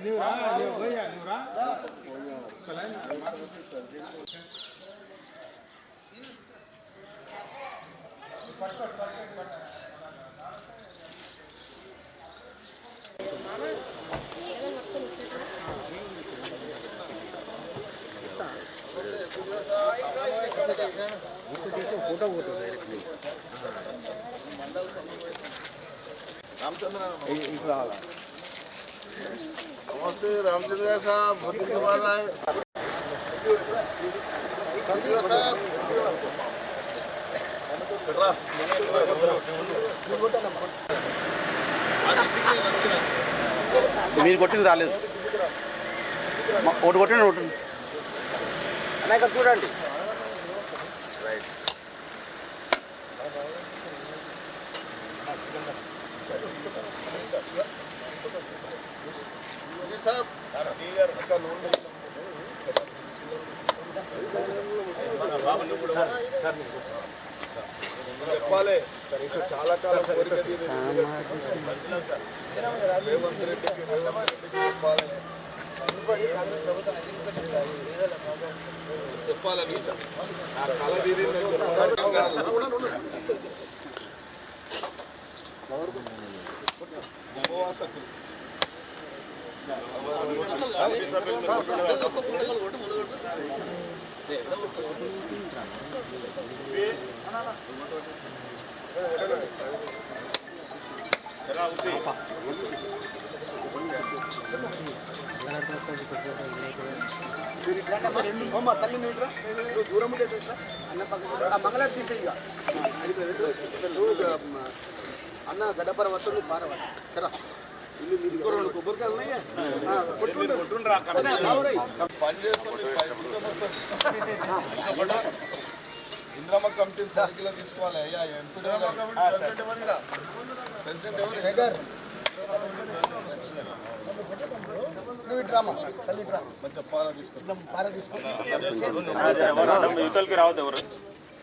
Anura, you go here, Anura. Kalan, photo photo directly Ramachandra ఇది आए रामचंद्र साहब कटरा మీరు కొట్టింది రాలేదు మ- ఒకటి కొట్టండి ఒకటి అన్న ఇక్కడ చూడండి చెప్పాలి. ఇంకా చాలా కాలం కోరిక. రేవంత్ రెడ్డికి రేవంత్ రెడ్డికి చెప్పాలి. చెప్పాలని నా కళ తీరింది ఉపవాసకులు. మంగళ తీసేయ అన్న గడ్డపర వస్తువులు పారవ కరా ఇల్లు మీది రెండు కొబ్బరికాయలు ఉన్నాయా పని చేస్తాం ఇంద్రమ్మ కమిటీ పరిధిలో తీసుకోవాలి అయ్యా ఎంపీ ప్రెసిడెంట్ ఎవరిడా ప్రెసిడెంట్ ఎవరు శేఖర్ తీసుకుంటాం రావద్దు ఎవరు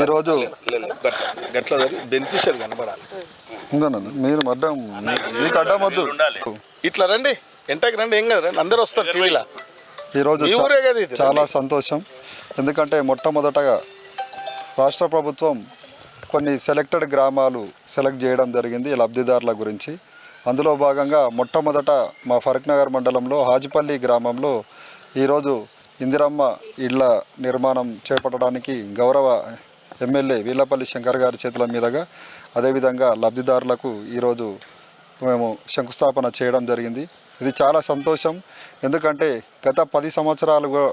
ఈరోజు గట్ల బెనిఫిషియల్ కనబడాలి. మీరు అడ్డం మీకు అడ్డం వద్దు. ఇట్లా రండి. ఎంతకి రండి ఏం కదా రండి అందరు వస్తారు టీవీలో. ఈరోజు? చాలా సంతోషం. ఎందుకంటే మొట్టమొదటగా రాష్ట్ర ప్రభుత్వం కొన్ని సెలెక్టెడ్ గ్రామాలు సెలెక్ట్ చేయడం జరిగింది లబ్ధిదారుల గురించి. అందులో భాగంగా మొట్టమొదట మా ఫరక్నగర్ మండలంలో హాజిపల్లి గ్రామంలో ఈరోజు ఇందిరమ్మ ఇళ్ళ నిర్మాణం చేపట్టడానికి గౌరవ ఎమ్మెల్యే వీళ్ళపల్లి శంకర్ గారి చేతుల మీదుగా అదేవిధంగా లబ్ధిదారులకు ఈరోజు మేము శంకుస్థాపన చేయడం జరిగింది. ఇది చాలా సంతోషం. ఎందుకంటే గత పది సంవత్సరాలుగా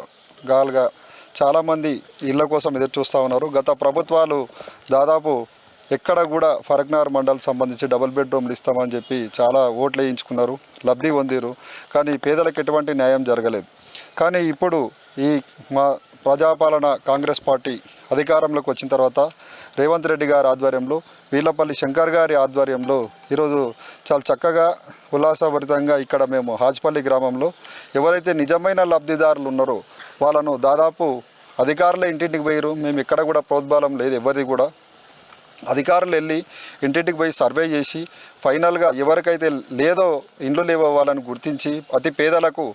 గాలుగా చాలామంది ఇళ్ళ కోసం ఎదురు చూస్తూ ఉన్నారు. గత ప్రభుత్వాలు దాదాపు ఎక్కడ కూడా ఫరక్నార్ మండల్ సంబంధించి డబుల్ బెడ్రూమ్లు ఇస్తామని చెప్పి చాలా ఓట్లు వేయించుకున్నారు. లబ్ధి పొందిరు. కానీ పేదలకు ఎటువంటి న్యాయం జరగలేదు. కానీ ఇప్పుడు ఈ మా ప్రజాపాలన కాంగ్రెస్ పార్టీ అధికారంలోకి వచ్చిన తర్వాత రేవంత్ రెడ్డి గారి ఆధ్వర్యంలో వీళ్ళపల్లి శంకర్ గారి ఆధ్వర్యంలో ఈరోజు చాలా చక్కగా ఉల్లాసభరితంగా ఇక్కడ మేము హాజ్పల్లి గ్రామంలో ఎవరైతే నిజమైన లబ్ధిదారులు ఉన్నారో వాళ్ళను దాదాపు అధికారులు ఇంటింటికి పోయారు మేము ఇక్కడ కూడా ప్రోద్బలం లేదు ఎవరిది కూడా. అధికారులు వెళ్ళి ఇంటింటికి పోయి సర్వే చేసి ఫైనల్గా ఎవరికైతే లేదో ఇండ్లు లేవో వాళ్ళని గుర్తించి అతి పేదలకు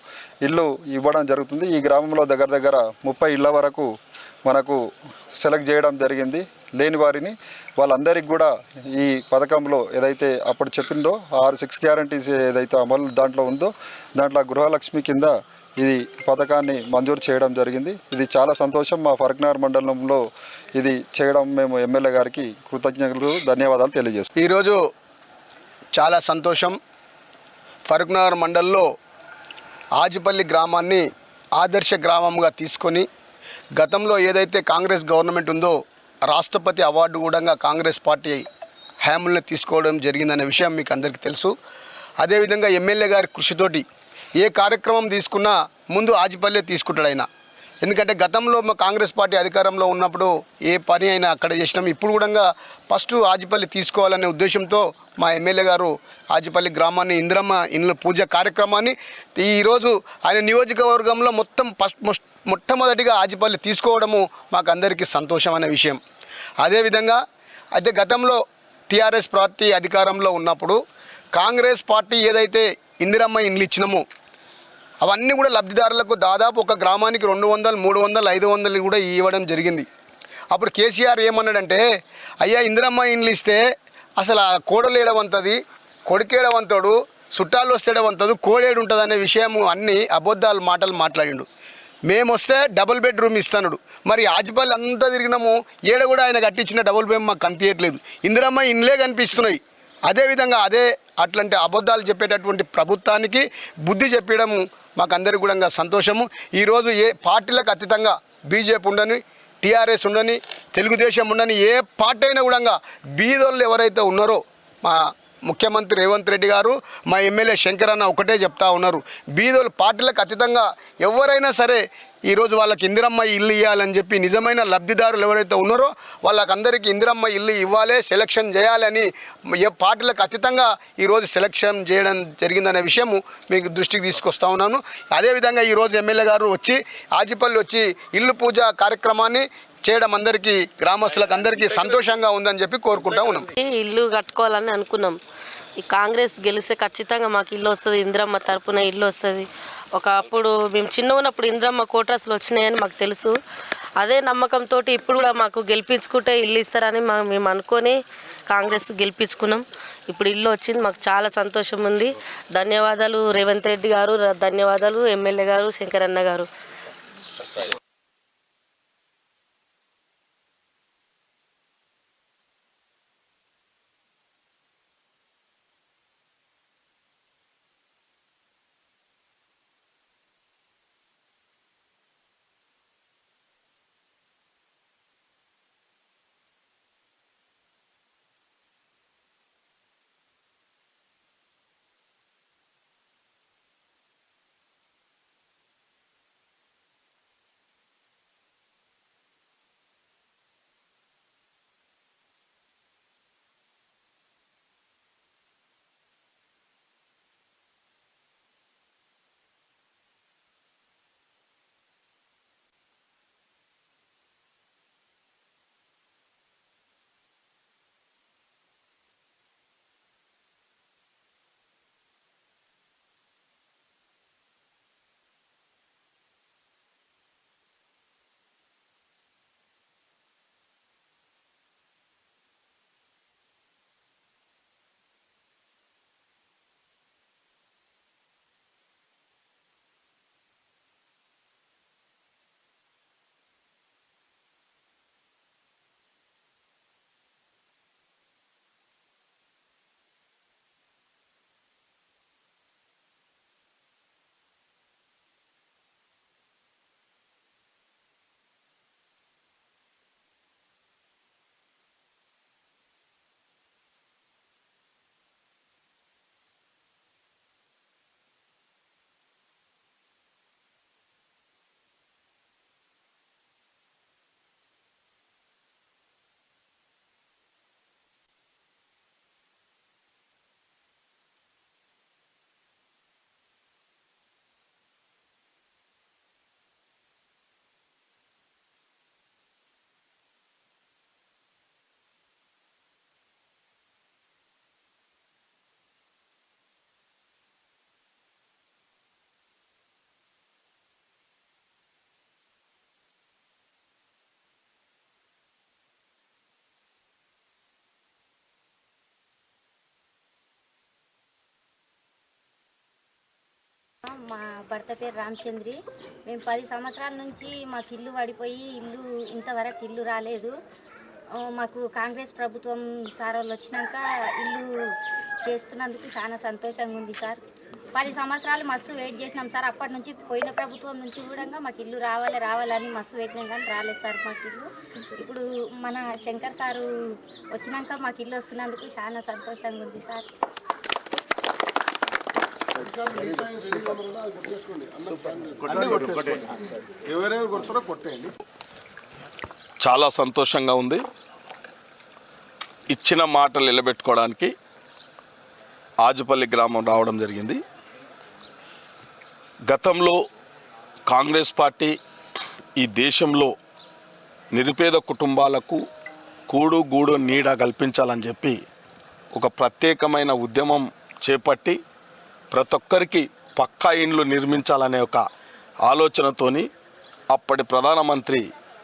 ఇల్లు ఇవ్వడం జరుగుతుంది. ఈ గ్రామంలో దగ్గర దగ్గర ముప్పై ఇళ్ళ వరకు మనకు సెలెక్ట్ చేయడం జరిగింది. లేని వారిని వాళ్ళందరికీ కూడా ఈ పథకంలో ఏదైతే అప్పుడు చెప్పిందో ఆరు సిక్స్ గ్యారంటీస్ ఏదైతే అమలు దాంట్లో ఉందో దాంట్లో గృహలక్ష్మి కింద ఇది పథకాన్ని మంజూరు చేయడం జరిగింది. ఇది చాలా సంతోషం. మా ఫరక్నార్ మండలంలో ఇది చేయడం మేము ఎమ్మెల్యే గారికి కృతజ్ఞతలు ధన్యవాదాలు తెలియజేస్తాం ఈరోజు చాలా సంతోషం. ఫరూక్నగర్ మండల్లో ఆజిపల్లి గ్రామాన్ని ఆదర్శ గ్రామంగా తీసుకొని గతంలో ఏదైతే కాంగ్రెస్ గవర్నమెంట్ ఉందో రాష్ట్రపతి అవార్డు కూడా కాంగ్రెస్ పార్టీ హ్యాముల్ని తీసుకోవడం జరిగిందనే విషయం మీకు అందరికీ తెలుసు. అదేవిధంగా ఎమ్మెల్యే గారి కృషితోటి ఏ కార్యక్రమం తీసుకున్నా ముందు ఆజిపల్లె తీసుకుంటాడు ఆయన. ఎందుకంటే గతంలో మా కాంగ్రెస్ పార్టీ అధికారంలో ఉన్నప్పుడు ఏ పని అయినా అక్కడ చేసినాం. ఇప్పుడు కూడా ఫస్ట్ ఆజిపల్లి తీసుకోవాలనే ఉద్దేశంతో మా ఎమ్మెల్యే గారు ఆజిపల్లి గ్రామాన్ని ఇందిరమ్మ ఇండ్ల పూజ కార్యక్రమాన్ని ఈరోజు ఆయన నియోజకవర్గంలో మొత్తం ఫస్ట్ మొస్- మొట్టమొదటిగా ఆజిపల్లి తీసుకోవడము మాకు అందరికీ సంతోషం అనే విషయం. అదేవిధంగా అయితే గతంలో టీఆర్ఎస్ పార్టీ అధికారంలో ఉన్నప్పుడు కాంగ్రెస్ పార్టీ ఏదైతే ఇందిరమ్మ ఇండ్లు ఇచ్చినామో అవన్నీ కూడా లబ్ధిదారులకు దాదాపు ఒక గ్రామానికి రెండు వందలు మూడు వందలు ఐదు వందలు కూడా ఇవ్వడం జరిగింది. అప్పుడు కేసీఆర్ ఏమన్నాడంటే అయ్యా ఇందిరమ్మ ఇండ్లు ఇస్తే అసలు ఆ కోడలు ఏడవంతది కొడుకేడవంతాడు చుట్టాలు వస్తేడవంతదు కోడేడు ఉంటుంది అనే విషయం అన్ని అబద్ధాలు మాటలు మాట్లాడిండు. మేము వస్తే డబుల్ బెడ్రూమ్ ఇస్తానుడు. మరి ఆజ్పల్లి అంతా తిరిగినాము ఏడ కూడా ఆయన కట్టించిన డబుల్ బెడ్ మాకు కనిపించట్లేదు ఇందిరమ్మ ఇండ్లే కనిపిస్తున్నాయి. అదేవిధంగా అదే అట్లాంటి అబద్ధాలు చెప్పేటటువంటి ప్రభుత్వానికి బుద్ధి చెప్పడం మాకు కూడా సంతోషము. ఈరోజు ఏ పార్టీలకు అతీతంగా బీజేపీ ఉండని టీఆర్ఎస్ ఉండని తెలుగుదేశం ఉండని ఏ పార్టీ అయినా కూడా బీదోళ్ళు ఎవరైతే ఉన్నారో మా ముఖ్యమంత్రి రేవంత్ రెడ్డి గారు మా ఎమ్మెల్యే శంకర్ అన్న ఒకటే చెప్తా ఉన్నారు. బీదోలు పార్టీలకు అతీతంగా ఎవరైనా సరే ఈరోజు వాళ్ళకి ఇందిరమ్మ ఇల్లు ఇవ్వాలని చెప్పి నిజమైన లబ్ధిదారులు ఎవరైతే ఉన్నారో వాళ్ళకందరికీ ఇందిరమ్మ ఇల్లు ఇవ్వాలి సెలక్షన్ చేయాలని ఏ పార్టీలకు అతీతంగా ఈరోజు సెలక్షన్ చేయడం జరిగిందనే విషయము మీకు దృష్టికి తీసుకొస్తా ఉన్నాను. అదేవిధంగా ఈరోజు ఎమ్మెల్యే గారు వచ్చి ఆజిపల్లి వచ్చి ఇల్లు పూజ కార్యక్రమాన్ని చేయడం అందరికీ గ్రామస్తులకు అందరికీ సంతోషంగా ఉందని చెప్పి కోరుకుంటా ఉన్నాం. ఇల్లు కట్టుకోవాలని అనుకున్నాం. ఈ కాంగ్రెస్ గెలిస్తే ఖచ్చితంగా మాకు ఇల్లు వస్తుంది ఇందిరమ్మ తరపున ఇల్లు వస్తుంది. ఒక అప్పుడు మేము చిన్న ఉన్నప్పుడు ఇందిరమ్మ కోటర్స్లు వచ్చినాయని మాకు తెలుసు. అదే నమ్మకంతో ఇప్పుడు కూడా మాకు గెలిపించుకుంటే ఇల్లు ఇస్తారని మేము అనుకొని కాంగ్రెస్ గెలిపించుకున్నాం. ఇప్పుడు ఇల్లు వచ్చింది మాకు చాలా సంతోషం ఉంది. ధన్యవాదాలు రేవంత్ రెడ్డి గారు ధన్యవాదాలు ఎమ్మెల్యే గారు శంకరన్న గారు. మా భర్త పేరు రామచంద్రి. మేము పది సంవత్సరాల నుంచి మాకు ఇల్లు పడిపోయి ఇల్లు ఇంతవరకు ఇల్లు రాలేదు. మాకు కాంగ్రెస్ ప్రభుత్వం సార్ వాళ్ళు వచ్చినాక ఇల్లు చేస్తున్నందుకు చాలా సంతోషంగా ఉంది సార్. పది సంవత్సరాలు మస్తు వెయిట్ చేసినాం సార్. అప్పటి నుంచి పోయిన ప్రభుత్వం నుంచి కూడా మాకు ఇల్లు రావాలి రావాలని మస్తు పెట్టినాం కానీ రాలేదు సార్ మాకు ఇల్లు. ఇప్పుడు మన శంకర్ సారు వచ్చినాక మాకు ఇల్లు వస్తున్నందుకు చాలా సంతోషంగా ఉంది సార్. ఎవరెవరు కొడతారో కొట్టేయండి చాలా సంతోషంగా ఉంది. ఇచ్చిన మాటలు నిలబెట్టుకోవడానికి ఆజుపల్లి గ్రామం రావడం జరిగింది. గతంలో కాంగ్రెస్ పార్టీ ఈ దేశంలో నిరుపేద కుటుంబాలకు కూడు గూడు నీడ కల్పించాలని చెప్పి ఒక ప్రత్యేకమైన ఉద్యమం చేపట్టి ప్రతి ఒక్కరికి పక్కా ఇండ్లు నిర్మించాలనే ఒక ఆలోచనతోని అప్పటి ప్రధానమంత్రి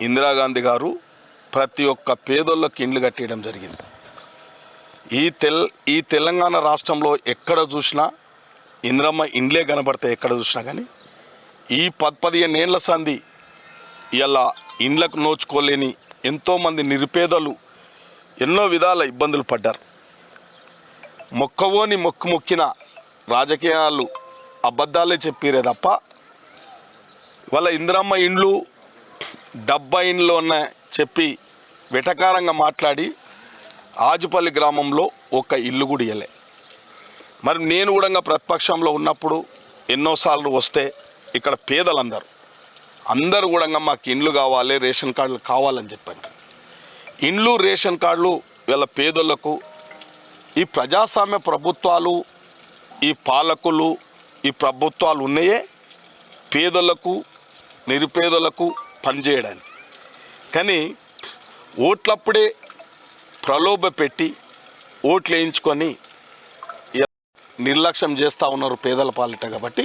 ఇందిరాగాంధీ గారు ప్రతి ఒక్క పేదోళ్ళకి ఇండ్లు కట్టేయడం జరిగింది. ఈ తెల్ ఈ తెలంగాణ రాష్ట్రంలో ఎక్కడ చూసినా ఇంద్రమ్మ ఇండ్లే కనబడతాయి ఎక్కడ చూసినా కానీ ఈ పద్ పదిహేను ఏళ్ళ సంధి ఇలా ఇండ్లకు నోచుకోలేని ఎంతోమంది నిరుపేదలు ఎన్నో విధాల ఇబ్బందులు పడ్డారు. మొక్కవోని మొక్కు మొక్కిన రాజకీయాలు అబద్ధాలే చెప్పిరే తప్ప వాళ్ళ ఇందిరమ్మ ఇండ్లు డబ్బా ఇండ్లు ఉన్న చెప్పి వెటకారంగా మాట్లాడి ఆజుపల్లి గ్రామంలో ఒక ఇల్లు కూడా ఇయ్యలే. మరి నేను కూడా ప్రతిపక్షంలో ఉన్నప్పుడు ఎన్నోసార్లు వస్తే ఇక్కడ పేదలందరూ అందరూ కూడా మాకు ఇండ్లు కావాలి రేషన్ కార్డులు కావాలని చెప్పండి. ఇండ్లు రేషన్ కార్డులు వీళ్ళ పేదలకు ఈ ప్రజాస్వామ్య ప్రభుత్వాలు ఈ పాలకులు ఈ ప్రభుత్వాలు ఉన్నాయే పేదలకు నిరుపేదలకు పనిచేయడానికి. కానీ ఓట్లప్పుడే ప్రలోభ పెట్టి ఓట్లు వేయించుకొని నిర్లక్ష్యం చేస్తూ ఉన్నారు పేదల పాలిట కాబట్టి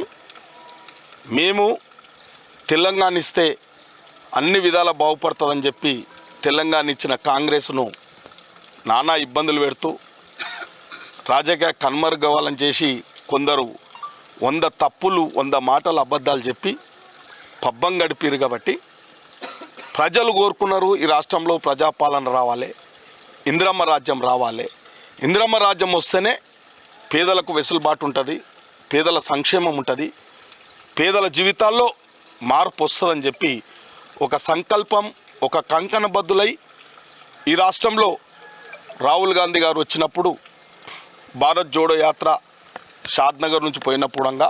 మేము తెలంగాణ ఇస్తే అన్ని విధాల బాగుపడుతుందని చెప్పి తెలంగాణ ఇచ్చిన కాంగ్రెస్ను నానా ఇబ్బందులు పెడుతూ రాజకీయ కన్మరుగవ్వాలని చేసి కొందరు వంద తప్పులు వంద మాటలు అబద్ధాలు చెప్పి పబ్బం గడిపారు కాబట్టి ప్రజలు కోరుకున్నారు ఈ రాష్ట్రంలో ప్రజాపాలన రావాలి ఇందిరమ్మ రాజ్యం రావాలి. ఇందిరమ్మ రాజ్యం వస్తేనే పేదలకు వెసులుబాటు ఉంటుంది పేదల సంక్షేమం ఉంటుంది పేదల జీవితాల్లో మార్పు వస్తుందని చెప్పి ఒక సంకల్పం ఒక కంకణబద్దులై ఈ రాష్ట్రంలో రాహుల్ గాంధీ గారు వచ్చినప్పుడు భారత్ జోడో యాత్ర షాద్నగర్ నుంచి పోయినప్పుడంగా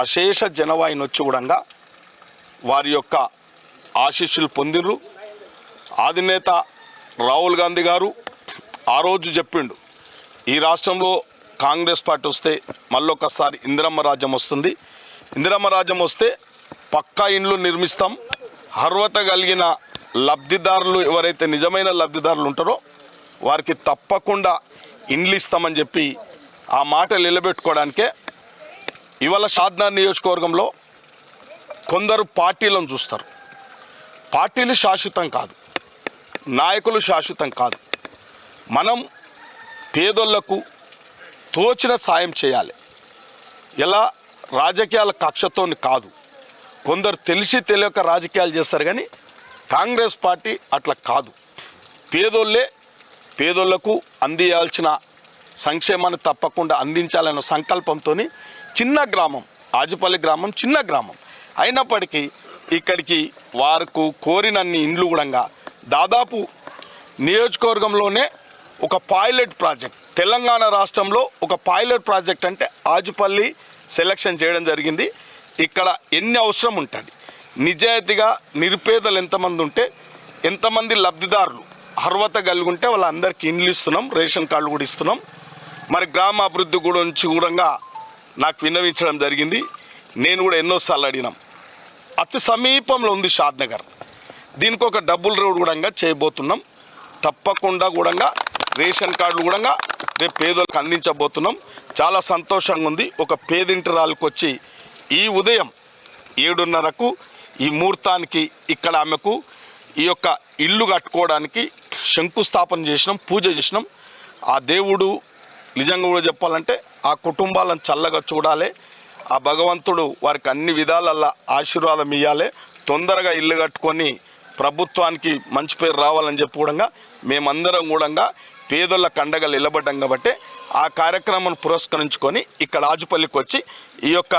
అశేష జనవాయిని వచ్చి కూడంగా వారి యొక్క ఆశీస్సులు పొందిర్రు. ఆదినేత రాహుల్ గాంధీ గారు ఆ రోజు చెప్పిండు ఈ రాష్ట్రంలో కాంగ్రెస్ పార్టీ వస్తే మళ్ళొకసారి ఇందిరమ్మ రాజ్యం వస్తుంది. ఇందిరమ్మ రాజ్యం వస్తే పక్కా ఇండ్లు నిర్మిస్తాం. అర్హత కలిగిన లబ్ధిదారులు ఎవరైతే నిజమైన లబ్ధిదారులు ఉంటారో వారికి తప్పకుండా ఇండ్లు ఇస్తామని చెప్పి ఆ మాట నిలబెట్టుకోవడానికే ఇవాళ షాద్నార్ నియోజకవర్గంలో కొందరు పార్టీలను చూస్తారు. పార్టీలు శాశ్వతం కాదు. నాయకులు శాశ్వతం కాదు. మనం పేదోళ్ళకు తోచిన సాయం చేయాలి. ఎలా? రాజకీయాల కక్షతో కాదు. కొందరు తెలిసి తెలియక రాజకీయాలు చేస్తారు కానీ కాంగ్రెస్ పార్టీ అట్లా కాదు. పేదోళ్ళే పేదోళ్ళకు అందియాల్సిన సంక్షేమాన్ని తప్పకుండా అందించాలన్న సంకల్పంతో చిన్న గ్రామం ఆజుపల్లి గ్రామం చిన్న గ్రామం. అయినప్పటికీ ఇక్కడికి వారికి కోరినన్ని ఇండ్లు కూడా దాదాపు నియోజకవర్గంలోనే ఒక పైలట్ ప్రాజెక్ట్ తెలంగాణ రాష్ట్రంలో ఒక పైలట్ ప్రాజెక్ట్ అంటే ఆజుపల్లి సెలక్షన్ చేయడం జరిగింది. ఇక్కడ ఎన్ని అవసరం ఉంటుంది? నిజాయితీగా నిరుపేదలు ఎంతమంది ఉంటే ఎంతమంది లబ్ధిదారులు? అర్హత కలిగి ఉంటే వాళ్ళందరికీ ఇండ్లు ఇస్తున్నాం రేషన్ కార్డులు కూడా ఇస్తున్నాం. మరి గ్రామ అభివృద్ధి గురించి కూడా నాకు విన్నవించడం జరిగింది. నేను కూడా ఎన్నోసార్లు అడిగినాం. అతి సమీపంలో ఉంది షాద్నగర్ దీనికి ఒక డబుల్ రోడ్ కూడా చేయబోతున్నాం. తప్పకుండా కూడా రేషన్ కార్డులు కూడా రేపు పేదలకు అందించబోతున్నాం. చాలా సంతోషంగా ఉంది. ఒక పేదింటి రాళ్ళకి వచ్చి ఈ ఉదయం ఏడున్నరకు ఈ ముహూర్తానికి ఇక్కడ ఆమెకు ఈ యొక్క ఇల్లు కట్టుకోవడానికి శంకుస్థాపన చేసినాం పూజ చేసినాం. ఆ దేవుడు నిజంగా కూడా చెప్పాలంటే ఆ కుటుంబాలను చల్లగా చూడాలి. ఆ భగవంతుడు వారికి అన్ని విధాలల్లా ఆశీర్వాదం ఇవ్వాలి తొందరగా ఇల్లు కట్టుకొని ప్రభుత్వానికి మంచి పేరు రావాలని చెప్పి కూడా మేమందరం కూడా పేదోళ్ళ కండగా నిలబడ్డాం కాబట్టి ఆ కార్యక్రమాన్ని పురస్కరించుకొని ఇక్కడ ఆజుపల్లికి వచ్చి ఈ యొక్క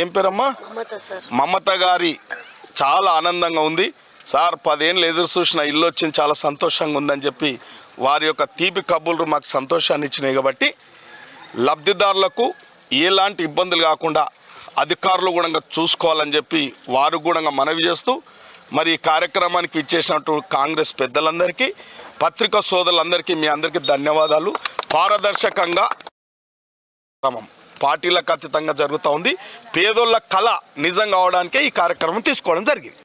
ఏం పేరమ్మా? మమత గారి చాలా ఆనందంగా ఉంది. సార్ పదేళ్ళు ఎదురు చూసిన ఇల్లు వచ్చింది చాలా సంతోషంగా ఉందని చెప్పి వారి యొక్క తీపి కబుర్లు మాకు సంతోషాన్ని ఇచ్చినాయి కాబట్టి లబ్ధిదారులకు ఎలాంటి ఇబ్బందులు కాకుండా అధికారులు కూడా చూసుకోవాలని చెప్పి వారు కూడా మనవి చేస్తూ మరి ఈ కార్యక్రమానికి ఇచ్చేసినట్టు కాంగ్రెస్ పెద్దలందరికీ పత్రికా సోదరులందరికీ మీ అందరికీ ధన్యవాదాలు. పారదర్శకంగా క్రమం పార్టీలకు అతీతంగా జరుగుతూ ఉంది. పేదోళ్ళ కళ నిజం కావడానికే ఈ కార్యక్రమం తీసుకోవడం జరిగింది.